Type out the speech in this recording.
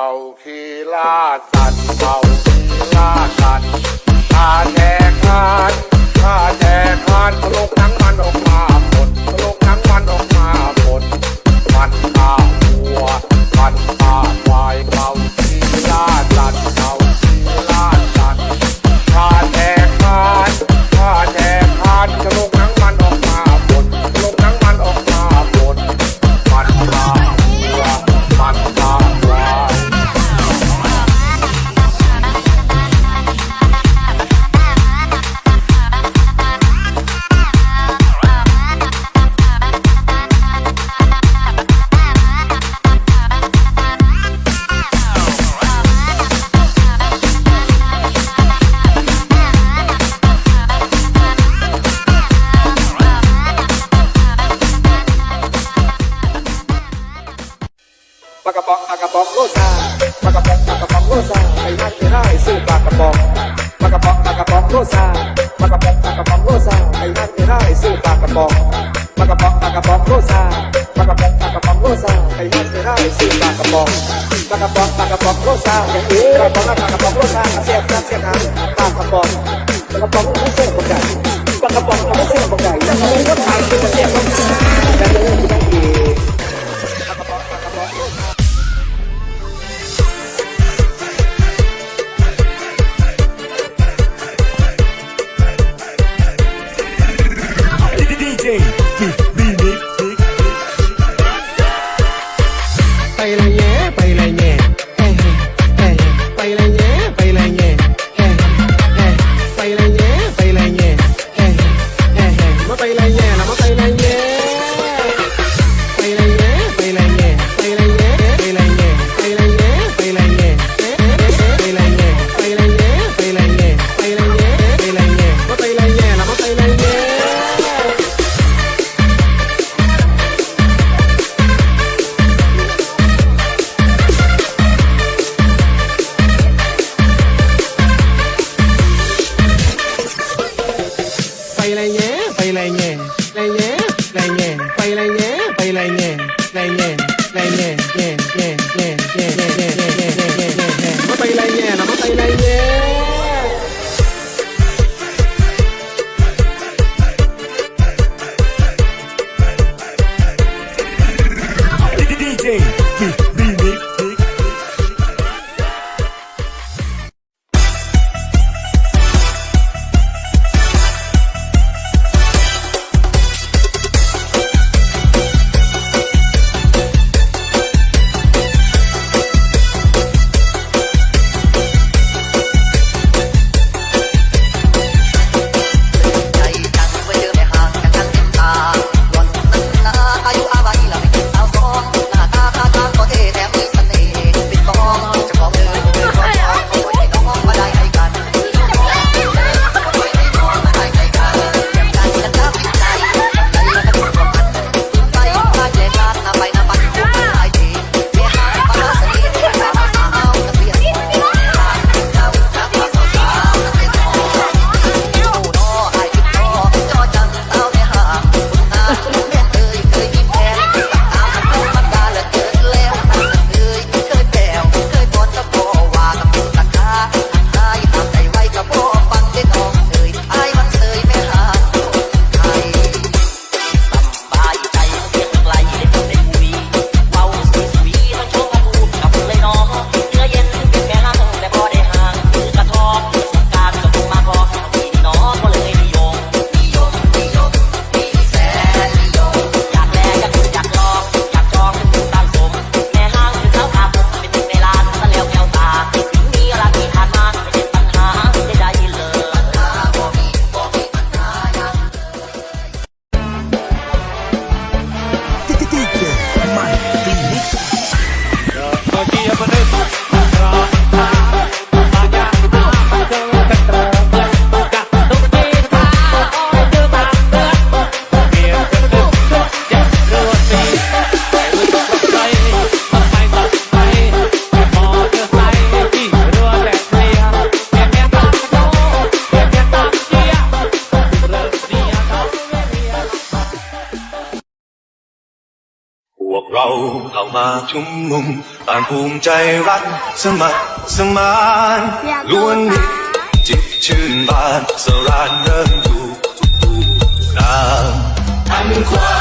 มาขี้ล่าสัตว์เมาขี้ล่าสัตว์ข้าแดกข้านข้าแดกข้านพลูกากระป๋องปากกระป๋องโรซาปากกระป๋องปากกระป๋องโรซาไปนั่งไม่ได้ซื้อปากกระป๋องปากกระป๋องปากกระป๋องโรซาปากกระป๋องปากกระป๋องโรซาไปนั่งไม่ได้ซื้อปากกระป๋องปากกระป๋องปากกระป๋องโรซาปากกระป๋องปากกระป๋องโรซาไปนั่งไม่ได้ซื้อปากกระป๋องปากกระป๋องปากกระป๋องโรซาอย่างนี้ปากระป๋องปากกระป๋องโรซาเสียบน้ำเสียบน้ำปากกระป๋องปากกระป๋องไม่เสียบปากไก่ปากกระป๋องไม่เสียบปากไก่แล้วมันก็ขายคือมันเสียบ game. ไปเลยแย่ไปเลยแย่เลยแย่เลยแย่ไปเลยแย่ไปเลยแย่ เราเข้ามาชุมนุมต่างภูมิใจรักสมัครสมานล้วนมีจิตชื่นบานสรานเริ่มอยู่ทุกๆนามอันความ